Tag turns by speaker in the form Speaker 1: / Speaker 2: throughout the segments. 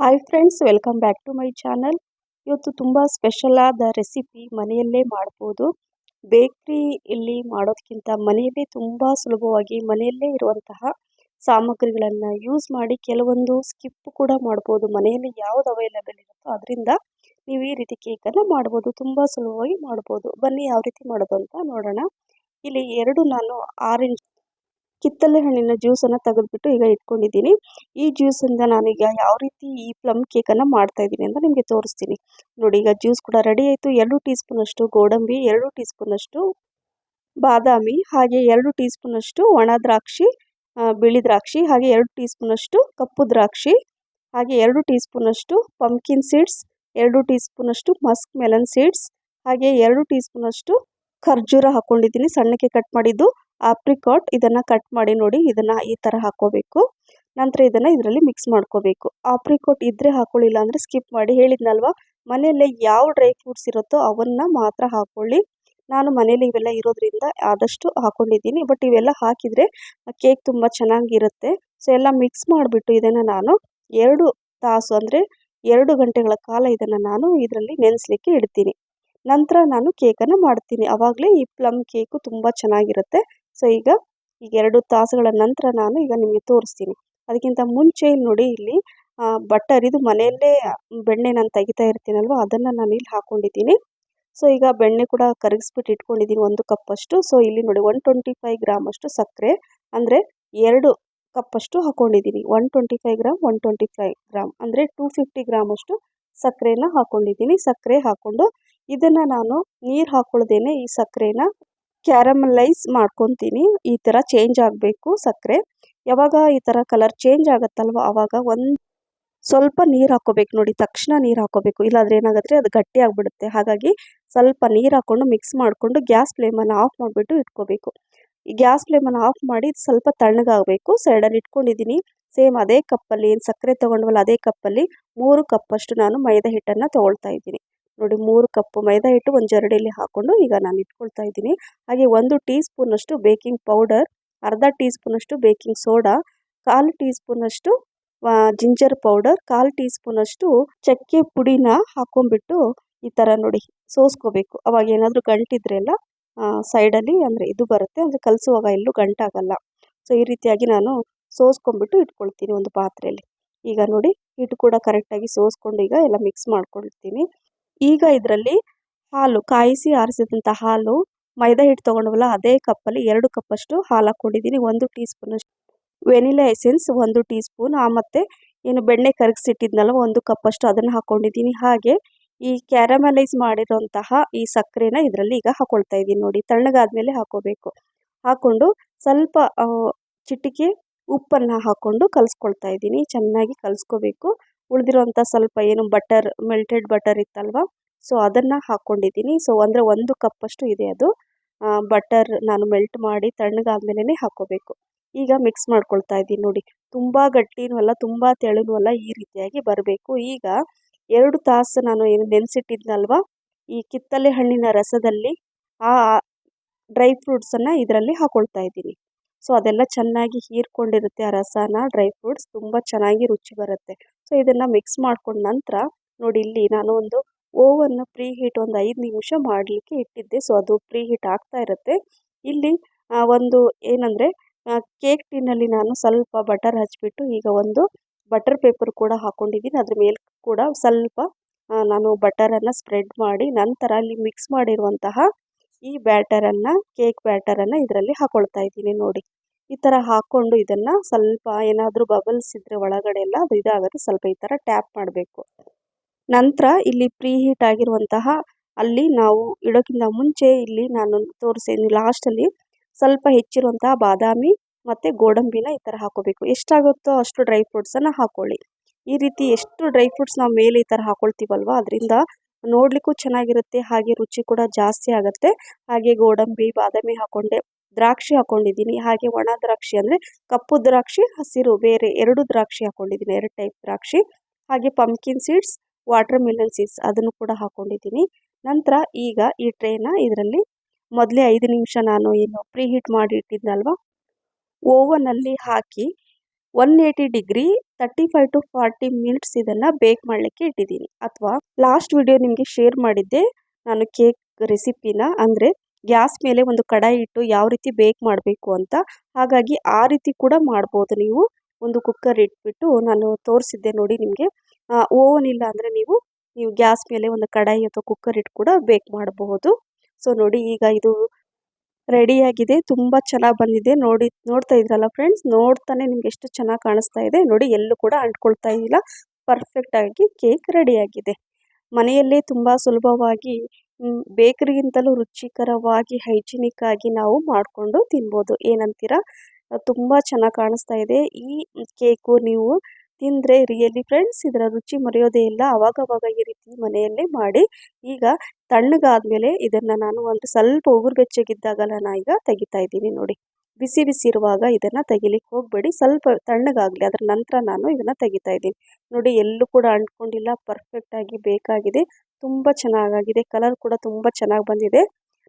Speaker 1: Hi friends welcome back to my channel ಇವತ್ತು ತುಂಬ special ಆದ ರೆಸಿಪಿ ಮನೆಯಲ್ಲೇ ಮಾಡ್ಬೋದು. ಬೇಕ್ರಿ ಇಲ್ಲಿ ಮಾಡೋದಕ್ಕಿಂತ ಮನೆಯಲ್ಲೇ ತುಂಬ ಸುಲಭವಾಗಿ ಮನೆಯಲ್ಲೇ ಇರುವಂತಹ ಸಾಮಗ್ರಿಗಳನ್ನು ಯೂಸ್ ಮಾಡಿ ಕೆಲವೊಂದು ಸ್ಕಿಪ್ ಕೂಡ ಮಾಡ್ಬೋದು. ಮನೆಯಲ್ಲಿ ಯಾವುದು ಅವೈಲೇಬಲ್ ಇರುತ್ತೋ ಅದರಿಂದ ನೀವು ಈ ರೀತಿ ಕೇಕನ್ನು ಮಾಡ್ಬೋದು. ತುಂಬ ಸುಲಭವಾಗಿ ಮಾಡ್ಬೋದು. ಬನ್ನಿ ಯಾವ ರೀತಿ ಮಾಡೋದು ಅಂತ ನೋಡೋಣ. ಇಲ್ಲಿ ಎರಡು ನಾನು ಆರೆಂಜ್ ಕಿತ್ತಳೆ ಹಣ್ಣಿನ ಜ್ಯೂಸನ್ನು ತೆಗೆದುಬಿಟ್ಟು ಈಗ ಇಟ್ಕೊಂಡಿದ್ದೀನಿ. ಈ ಜ್ಯೂಸಿಂದ ನಾನೀಗ ಯಾವ ರೀತಿ ಈ ಪ್ಲಮ್ ಕೇಕನ್ನು ಮಾಡ್ತಾ ಇದ್ದೀನಿ ಅಂತ ನಿಮಗೆ ತೋರಿಸ್ತೀನಿ. ನೋಡಿ, ಈಗ ಜ್ಯೂಸ್ ಕೂಡ ರೆಡಿ ಆಯಿತು. ಎರಡು ಟೀ ಸ್ಪೂನಷ್ಟು ಗೋಡಂಬಿ, ಎರಡು ಟೀ ಸ್ಪೂನಷ್ಟು ಬಾದಾಮಿ, ಹಾಗೆ ಎರಡು ಟೀ ಸ್ಪೂನಷ್ಟು ಒಣ ದ್ರಾಕ್ಷಿ ಬಿಳಿ ದ್ರಾಕ್ಷಿ, ಹಾಗೆ ಎರಡು ಟೀ ಸ್ಪೂನಷ್ಟು ಕಪ್ಪು ದ್ರಾಕ್ಷಿ, ಹಾಗೆ ಎರಡು ಟೀ ಸ್ಪೂನಷ್ಟು ಪಂಪ್ಕಿನ್ ಸೀಡ್ಸ್ ಎರಡು ಟೀ ಸ್ಪೂನಷ್ಟು ಮಸ್ಕ್ ಮೆಲನ್ ಸೀಡ್ಸ್ ಹಾಗೆ ಎರಡು ಟೀ ಸ್ಪೂನಷ್ಟು ಖರ್ಜೂರ ಹಾಕ್ಕೊಂಡಿದ್ದೀನಿ ಸಣ್ಣಕ್ಕೆ ಕಟ್ ಮಾಡಿದ್ದು. ಆಪ್ರಿಕಾಟ್ ಇದನ್ನು ಕಟ್ ಮಾಡಿ ನೋಡಿ ಇದನ್ನು ಈ ಥರ ಹಾಕೋಬೇಕು. ನಂತರ ಇದನ್ನು ಇದರಲ್ಲಿ ಮಿಕ್ಸ್ ಮಾಡ್ಕೋಬೇಕು. ಆಪ್ರಿಕಾಟ್ ಇದ್ದರೆ ಹಾಕೊಳ್ಳಿಲ್ಲ ಅಂದರೆ ಸ್ಕಿಪ್ ಮಾಡಿ ಹೇಳಿದ್ನಲ್ವ? ಮನೆಯಲ್ಲೇ ಯಾವ ಡ್ರೈ ಫ್ರೂಟ್ಸ್ ಇರುತ್ತೋ ಅವನ್ನು ಮಾತ್ರ ಹಾಕ್ಕೊಳ್ಳಿ ನಾನು ಮನೇಲಿ ಇವೆಲ್ಲ ಇರೋದ್ರಿಂದ ಆದಷ್ಟು ಹಾಕೊಂಡಿದ್ದೀನಿ. ಬಟ್ ಇವೆಲ್ಲ ಹಾಕಿದರೆ ಕೇಕ್ ತುಂಬ ಚೆನ್ನಾಗಿರುತ್ತೆ. ಸೊ ಎಲ್ಲ ಮಿಕ್ಸ್ ಮಾಡಿಬಿಟ್ಟು ಇದನ್ನು ನಾನು ಎರಡು ತಾಸು ಅಂದರೆ ಎರಡು ಗಂಟೆಗಳ ಕಾಲ ಇದನ್ನು ನಾನು ಇದರಲ್ಲಿ ನೆನೆಸ್ಲಿಕ್ಕೆ ಇಡ್ತೀನಿ. ನಂತರ ನಾನು ಕೇಕನ್ನು ಮಾಡ್ತೀನಿ. ಆವಾಗಲೇ ಈ ಪ್ಲಮ್ ಕೇಕು ತುಂಬ ಚೆನ್ನಾಗಿರುತ್ತೆ. ಸೊ ಈಗ ಈಗ ಎರಡು ತಾಸುಗಳ ನಂತರ ನಾನು ಈಗ ನಿಮಗೆ ತೋರಿಸ್ತೀನಿ. ಅದಕ್ಕಿಂತ ಮುಂಚೆ ನೋಡಿ ಇಲ್ಲಿ ಬಟರ್ ಇದು ಮನೆಯಲ್ಲೇ ಬೆಣ್ಣೆ ನಾನು ತೆಗಿತಾ ಇರ್ತೀನಲ್ವ, ಅದನ್ನು ನಾನು ಇಲ್ಲಿ ಹಾಕ್ಕೊಂಡಿದ್ದೀನಿ ಸೊ ಈಗ ಬೆಣ್ಣೆ ಕೂಡ ಕರಗಿಸ್ಬಿಟ್ಟು ಇಟ್ಕೊಂಡಿದ್ದೀನಿ ಒಂದು ಕಪ್ಪಷ್ಟು. ಸೊ ಇಲ್ಲಿ ನೋಡಿ ಒನ್ ಟ್ವೆಂಟಿ ಫೈವ್ ಗ್ರಾಮಷ್ಟು ಸಕ್ಕರೆ, ಅಂದರೆ ಎರಡು ಕಪ್ಪಷ್ಟು ಹಾಕ್ಕೊಂಡಿದ್ದೀನಿ one twenty five gram one twenty five gram ಅಂದರೆ ಟೂ ಫಿಫ್ಟಿ ಗ್ರಾಮಷ್ಟು ಸಕ್ಕರೆನ ಹಾಕ್ಕೊಂಡಿದ್ದೀನಿ ಸಕ್ಕರೆ ಹಾಕ್ಕೊಂಡು ಇದನ್ನು ನಾನು ನೀರು ಹಾಕ್ಕೊಳ್ದೇನೆ ಈ ಸಕ್ಕರೆನ ಕ್ಯಾರಮಲೈಸ್ ಮಾಡ್ಕೊತೀನಿ. ಈ ಥರ ಚೇಂಜ್ ಆಗಬೇಕು ಸಕ್ಕರೆ. ಯಾವಾಗ ಈ ಥರ ಕಲರ್ ಚೇಂಜ್ ಆಗುತ್ತಲ್ವ ಆವಾಗ ಒಂದು ಸ್ವಲ್ಪ ನೀರು ಹಾಕೋಬೇಕು ನೋಡಿ, ತಕ್ಷಣ ನೀರು ಹಾಕ್ಕೋಬೇಕು ಇಲ್ಲಾಂದರೆ ಏನಾಗುತ್ತೆ ಅದು ಗಟ್ಟಿ ಆಗಿಬಿಡುತ್ತೆ. ಹಾಗಾಗಿ ಸ್ವಲ್ಪ ನೀರು ಹಾಕ್ಕೊಂಡು ಮಿಕ್ಸ್ ಮಾಡಿಕೊಂಡು ಗ್ಯಾಸ್ ಫ್ಲೇಮನ್ನು ಆಫ್ ಮಾಡಿಬಿಟ್ಟು ಇಟ್ಕೋಬೇಕು. ಈ ಗ್ಯಾಸ್ ಫ್ಲೇಮನ್ನು ಆಫ್ ಮಾಡಿ ಸ್ವಲ್ಪ ತಣ್ಣಗಾಗಬೇಕು. ಸೈಡಲ್ಲಿ ಇಟ್ಕೊಂಡಿದ್ದೀನಿ ಸೇಮ್ ಅದೇ ಕಪ್ಪಲ್ಲಿ, ಏನು ಸಕ್ಕರೆ ತೊಗೊಂಡ್ವಲ್ಲ ಅದೇ ಕಪ್ಪಲ್ಲಿ, ಮೂರು ಕಪ್ಪಷ್ಟು ನಾನು ಮೈದಾ ಹಿಟ್ಟನ್ನು ತೊಗೊಳ್ತಾ ಇದ್ದೀನಿ. ನೋಡಿ ಮೂರು ಕಪ್ಪು ಮೈದಾ ಹಿಟ್ಟು ಒಂದು ಜರಡಿಯಲ್ಲಿ ಹಾಕ್ಕೊಂಡು ಈಗ ನಾನು ಇಟ್ಕೊಳ್ತಾ ಇದ್ದೀನಿ. ಹಾಗೆ ಒಂದು ಟೀ ಸ್ಪೂನಷ್ಟು ಬೇಕಿಂಗ್ ಪೌಡರ್, ಅರ್ಧ ಟೀ ಸ್ಪೂನಷ್ಟು ಬೇಕಿಂಗ್ ಸೋಡಾ, ಕಾಲು ಟೀ ಸ್ಪೂನಷ್ಟು ಜಿಂಜರ್ ಪೌಡರ್, ಕಾಲು ಟೀ ಸ್ಪೂನಷ್ಟು ಚಕ್ಕೆ ಪುಡಿನ ಹಾಕೊಂಡ್ಬಿಟ್ಟು ಈ ಥರ ನೋಡಿ ಸೋಸ್ಕೋಬೇಕು. ಅವಾಗ ಏನಾದರೂ ಗಂಟಿದ್ರೆಲ್ಲ ಸೈಡಲ್ಲಿ ಅಂದರೆ ಇದು ಬರುತ್ತೆ, ಅಂದರೆ ಕಲಸುವಾಗ ಎಲ್ಲೂ ಗಂಟಾಗಲ್ಲ. ಸೊ, ಈ ರೀತಿಯಾಗಿ ನಾನು ಸೋಸ್ಕೊಂಡ್ಬಿಟ್ಟು ಇಟ್ಕೊಳ್ತೀನಿ ಒಂದು ಪಾತ್ರೆಯಲ್ಲಿ. ಈಗ ನೋಡಿ ಹಿಟ್ಟು ಕೂಡ ಕರೆಕ್ಟಾಗಿ ಸೋಸ್ಕೊಂಡು ಈಗ ಎಲ್ಲ ಮಿಕ್ಸ್ ಮಾಡ್ಕೊಳ್ತೀನಿ. ಈಗ ಇದರಲ್ಲಿ ಹಾಲು, ಕಾಯಿಸಿ ಆರಿಸಿದಂಥ ಹಾಲು ಮೈದಾ ಹಿಟ್ಟು ತೊಗೊಂಡವಲ್ಲ, ಅದೇ ಕಪ್ಪಲ್ಲಿ ಎರಡು ಕಪ್ಪಷ್ಟು ಹಾಲು ಹಾಕ್ಕೊಂಡಿದ್ದೀನಿ, ಒಂದು ಟೀ ಸ್ಪೂನಷ್ಟು ವೆನಿಲಾ ಎಸೆನ್ಸ್, ಒಂದು ಟೀ ಸ್ಪೂನ್ ಮತ್ತು ಏನು ಬೆಣ್ಣೆ ಕರಗಿಸಿಟ್ಟಿದ್ನಲ್ಲ, ಒಂದು ಕಪ್ಪಷ್ಟು ಅದನ್ನು ಹಾಕ್ಕೊಂಡಿದ್ದೀನಿ. ಹಾಗೆ ಈ ಕ್ಯಾರಮಲೈಸ್ ಮಾಡಿರೋಂತಹ ಈ ಸಕ್ಕರೆನ ಇದರಲ್ಲಿ ಈಗ ಹಾಕ್ಕೊಳ್ತಾ ಇದ್ದೀನಿ ನೋಡಿ, ತಣ್ಣಗಾದ್ಮೇಲೆ ಹಾಕೋಬೇಕು. ಹಾಕ್ಕೊಂಡು ಸ್ವಲ್ಪ ಚಿಟಿಕೆ ಉಪ್ಪನ್ನು ಹಾಕ್ಕೊಂಡು ಕಲಿಸ್ಕೊಳ್ತಾ ಇದ್ದೀನಿ, ಚೆನ್ನಾಗಿ ಕಲಿಸ್ಕೋಬೇಕು. ಉಳಿದಿರೋಂಥ ಸ್ವಲ್ಪ ಏನು ಬಟರ್ ಮೆಲ್ಟೆಡ್ ಬಟರ್ ಇತ್ತಲ್ವ? ಸೊ ಅದನ್ನು ಹಾಕ್ಕೊಂಡಿದ್ದೀನಿ ಸೊ ಅಂದರೆ ಒಂದು ಕಪ್ಪಷ್ಟು ಇದೆ ಅದು. ಬಟರ್ ನಾನು ಮೆಲ್ಟ್ ಮಾಡಿ ತಣ್ಣಗಾದ್ಮೇಲೆ ಹಾಕ್ಕೋಬೇಕು ಈಗ ಮಿಕ್ಸ್ ಮಾಡ್ಕೊಳ್ತಾ ಇದ್ದೀನಿ ನೋಡಿ. ತುಂಬ ಗಟ್ಟಿನೂ ಅಲ್ಲ, ತುಂಬ ತೆಳುನೂ ಅಲ್ಲ ಈ ರೀತಿಯಾಗಿ ಬರಬೇಕು. ಈಗ ಎರಡು ತಾಸು ನಾನು ಏನು ನೆನೆಸಿಟ್ಟಿದ್ನಲ್ವ? ಈ ಕಿತ್ತಲೆ ಹಣ್ಣಿನ ರಸದಲ್ಲಿ ಆ ಡ್ರೈ ಫ್ರೂಟ್ಸನ್ನು ಇದರಲ್ಲಿ ಹಾಕ್ಕೊಳ್ತಾ ಇದ್ದೀನಿ. ಸೊ, ಅದೆಲ್ಲ ಚೆನ್ನಾಗಿ ಹೀರ್ಕೊಂಡಿರುತ್ತೆ ಆ ರಸನ, ಡ್ರೈ ಫ್ರೂಟ್ಸ್. ತುಂಬ ಚೆನ್ನಾಗಿ ರುಚಿ ಬರುತ್ತೆ. ಸೊ, ಇದನ್ನು ಮಿಕ್ಸ್ ಮಾಡ್ಕೊಂಡ ನಂತರ ನೋಡಿ, ಇಲ್ಲಿ ನಾನು ಒಂದು ಓವನ್ನು ಪ್ರೀ ಹೀಟ್ ಒಂದು ಐದು ನಿಮಿಷ ಮಾಡಲಿಕ್ಕೆ ಇಟ್ಟಿದ್ದೆ. ಸೊ, ಅದು ಪ್ರೀ ಹೀಟ್ ಆಗ್ತಾ ಇರುತ್ತೆ. ಇಲ್ಲಿ ಒಂದು ಏನಂದರೆ ಕೇಕ್ ಟಿನ್ನಲ್ಲಿ ನಾನು ಸ್ವಲ್ಪ ಬಟರ್ ಹಚ್ಚಿಬಿಟ್ಟು ಈಗ ಒಂದು ಬಟರ್ ಪೇಪರ್ ಕೂಡ ಹಾಕ್ಕೊಂಡಿದ್ದೀನಿ ಅದ್ರ ಮೇಲೆ ಕೂಡ ಸ್ವಲ್ಪ ನಾನು ಬಟರನ್ನು ಸ್ಪ್ರೆಡ್ ಮಾಡಿ ನಂತರ ಅಲ್ಲಿ ಮಿಕ್ಸ್ ಮಾಡಿರುವಂತಹ ಈ ಬ್ಯಾಟರನ್ನು ಕೇಕ್ ಬ್ಯಾಟರನ್ನು ಇದರಲ್ಲಿ ಹಾಕೊಳ್ತಾ ಇದ್ದೀನಿ ನೋಡಿ. ಈ ಥರ ಹಾಕ್ಕೊಂಡು ಇದನ್ನು ಸ್ವಲ್ಪ ಏನಾದರೂ ಬಬಲ್ಸ್ ಇದ್ದರೆ ಒಳಗಡೆ ಎಲ್ಲ ಅದು ಇದಾಗುತ್ತೆ ಸ್ವಲ್ಪ ಈ ಥರ ಟ್ಯಾಪ್ ಮಾಡಬೇಕು. ನಂತರ ಇಲ್ಲಿ ಪ್ರೀ ಹೀಟ್ ಆಗಿರುವಂತಹ ಅಲ್ಲಿ ನಾವು ಇಡೋಕ್ಕಿಂತ ಮುಂಚೆ ಇಲ್ಲಿ ನಾನು ತೋರಿಸಿದ್ದೀನಿ ಲಾಸ್ಟಲ್ಲಿ ಸ್ವಲ್ಪ ಹೆಚ್ಚಿರುವಂತಹ ಬಾದಾಮಿ ಮತ್ತು ಗೋಡಂಬಿನ ಈ ಥರ ಹಾಕೋಬೇಕು. ಎಷ್ಟಾಗುತ್ತೋ ಅಷ್ಟು ಡ್ರೈ ಫ್ರೂಟ್ಸನ್ನು ಹಾಕ್ಕೊಳ್ಳಿ ಈ ರೀತಿ ಎಷ್ಟು ಡ್ರೈ ಫ್ರೂಟ್ಸ್ ನಾವು ಮೇಲೆ ಈ ಥರ ಹಾಕ್ಕೊಳ್ತೀವಲ್ವ ಅದರಿಂದ ನೋಡಲಿಕ್ಕೂ ಚೆನ್ನಾಗಿರುತ್ತೆ, ಹಾಗೆ ರುಚಿ ಕೂಡ ಜಾಸ್ತಿ ಆಗುತ್ತೆ. ಹಾಗೆ ಗೋಡಂಬಿ, ಬಾದಾಮಿ ಹಾಕೊಂಡೆ, ದ್ರಾಕ್ಷಿ ಹಾಕೊಂಡಿದ್ದೀನಿ. ಹಾಗೆ ಒಣ ದ್ರಾಕ್ಷಿ ಅಂದರೆ ಕಪ್ಪು ದ್ರಾಕ್ಷಿ, ಹಸಿರು, ಬೇರೆ ಎರಡು ದ್ರಾಕ್ಷಿ ಹಾಕೊಂಡಿದ್ದೀನಿ, ಎರಡು ಟೈಪ್ ದ್ರಾಕ್ಷಿ. ಹಾಗೆ pumpkin seeds water melon seeds ಅದನ್ನು ಕೂಡ ಹಾಕೊಂಡಿದ್ದೀನಿ. ನಂತರ ಈಗ ಈ ಟ್ರೇನ ಇದರಲ್ಲಿ ಮೊದಲೇ ಐದು ನಿಮಿಷ ನಾನು ಏನು ಪ್ರೀ ಹೀಟ್ ಮಾಡಿ ಇಟ್ಟಿದ್ನಲ್ವ? ಓವನಲ್ಲಿ ಹಾಕಿ one eighty degree thirty five to forty minutes ಇದನ್ನು ಬೇಕ್ ಮಾಡಲಿಕ್ಕೆ ಇಟ್ಟಿದ್ದೀನಿ. ಅಥವಾ ಲಾಸ್ಟ್ ವಿಡಿಯೋ ನಿಮಗೆ ಶೇರ್ ಮಾಡಿದ್ದೆ, ನಾನು ಕೇಕ್ ರೆಸಿಪಿನ ಅಂದರೆ ಗ್ಯಾಸ್ ಮೇಲೆ ಒಂದು ಕಡಾಯಿ ಇಟ್ಟು ಯಾವ ರೀತಿ ಬೇಕ್ ಮಾಡಬೇಕು ಅಂತ. ಹಾಗಾಗಿ ಆ ರೀತಿ ಕೂಡ ಮಾಡ್ಬೋದು ನೀವು. ಒಂದು ಕುಕ್ಕರ್ ಇಟ್ಬಿಟ್ಟು ನಾನು ತೋರಿಸಿದ್ದೆ ನೋಡಿ ನಿಮಗೆ. ಓವನ್ ಇಲ್ಲ ಅಂದರೆ ನೀವು ನೀವು ಗ್ಯಾಸ್ ಮೇಲೆ ಒಂದು ಕಡಾಯಿ ಅಥವಾ ಕುಕ್ಕರ್ ಇಟ್ಟು ಕೂಡ ಬೇಕ್ ಮಾಡಬಹುದು ಸೊ ನೋಡಿ ಈಗ ಇದು ರೆಡಿಯಾಗಿದೆ ತುಂಬ ಚೆನ್ನಾಗಿ ಬಂದಿದೆ. ನೋಡಿ, ನೋಡ್ತಾ ಇದ್ರಲ್ಲ ಫ್ರೆಂಡ್ಸ್ ನೋಡ್ತಾನೆ ನಿಮ್ಗೆ ಎಷ್ಟು ಚೆನ್ನಾಗಿ ಕಾಣಿಸ್ತಾ ಇದೆ. ನೋಡಿ, ಎಲ್ಲೂ ಕೂಡ ಅಂಟ್ಕೊಳ್ತಾ ಇಲ್ಲ. ಪರ್ಫೆಕ್ಟಾಗಿ ಕೇಕ್ ರೆಡಿಯಾಗಿದೆ ಮನೆಯಲ್ಲೇ ತುಂಬ ಸುಲಭವಾಗಿ ಬೇಕರಿಗಿಂತಲೂ ರುಚಿಕರವಾಗಿ ಹೈಜಿನಿಕ್ ಆಗಿ ನಾವು ಮಾಡಿಕೊಂಡು ತಿನ್ಬೋದು. ಏನಂತೀರಾ? ತುಂಬ ಚೆನ್ನಾಗಿ ಕಾಣಿಸ್ತಾ ಇದೆ. ಈ ಕೇಕು ನೀವು ತಿಂದರೆ ರಿಯಲಿ ಫ್ರೆಂಡ್ಸ್ ಇದರ ರುಚಿ ಮರೆಯೋದೇ ಇಲ್ಲ. ಅವಾಗವಾಗ ಈ ರೀತಿ ಮನೆಯಲ್ಲೇ ಮಾಡಿ, ಈಗ ತಣ್ಣಗಾದ್ಮೇಲೆ ಇದನ್ನು ನಾನು ಒಂದು ಸ್ವಲ್ಪ ಉಗುರು ಬೆಚ್ಚಗಿದ್ದಾಗ ನಾನು ಈಗ ತೆಗಿತಾ ಇದ್ದೀನಿ ನೋಡಿ. ಬಿಸಿ ಬಿಸಿ ಇರುವಾಗ ಇದನ್ನು ತೆಗಿಲಿಕ್ಕೆ ಹೋಗಬೇಡಿ. ಸ್ವಲ್ಪ ತಣ್ಣಗಾಗಲಿ, ಅದರ ನಂತರ ನಾನು ಇದನ್ನು ತೆಗಿತಾ ಇದ್ದೀನಿ. ನೋಡಿ, ಎಲ್ಲೂ ಕೂಡ ಅಂಟ್ಕೊಂಡಿಲ್ಲ. ಪರ್ಫೆಕ್ಟಾಗಿ ಬೇಕಾಗಿದೆ. ತುಂಬ ಚೆನ್ನಾಗಾಗಿದೆ. ಕಲರ್ ಕೂಡ ತುಂಬ ಚೆನ್ನಾಗಿ ಬಂದಿದೆ.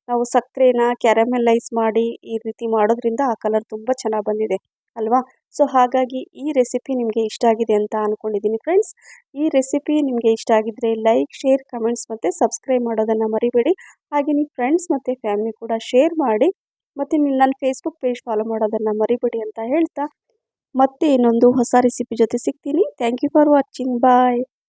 Speaker 1: ನಾವು ಸಕ್ಕರೆನ ಕ್ಯಾರಮೆಲೈಸ್ ಮಾಡಿ ಈ ರೀತಿ ಮಾಡೋದ್ರಿಂದ ಆ ಕಲರ್ ತುಂಬ ಚೆನ್ನಾಗಿ ಬಂದಿದೆ. ಅಲ್ವಾ? ಸೊ ಹಾಗಾಗಿ ಈ ರೆಸಿಪಿ ನಿಮಗೆ ಇಷ್ಟ ಆಗಿದೆ ಅಂತ ಅಂದ್ಕೊಂಡಿದ್ದೀನಿ ಫ್ರೆಂಡ್ಸ್ ಈ ರೆಸಿಪಿ ನಿಮಗೆ ಇಷ್ಟ ಆಗಿದ್ದರೆ ಲೈಕ್ ಶೇರ್ ಕಮೆಂಟ್ಸ್ ಮತ್ತು ಸಬ್ಸ್ಕ್ರೈಬ್ ಮಾಡೋದನ್ನು ಮರಿಬೇಡಿ. ಹಾಗೆ ನಿಮ್ಮ ಫ್ರೆಂಡ್ಸ್ ಮತ್ತು ಫ್ಯಾಮಿಲಿ ಕೂಡ ಶೇರ್ ಮಾಡಿ ಮತ್ತು ನನ್ನ ಫೇಸ್ಬುಕ್ ಪೇಜ್ ಫಾಲೋ ಮಾಡೋದನ್ನು ಮರಿಬೇಡಿ ಅಂತ ಹೇಳ್ತಾ ಮತ್ತೆ ಇನ್ನೊಂದು ಹೊಸ ರೆಸಿಪಿ ಜೊತೆ ಸಿಗ್ತೀನಿ. Thank you for watching bye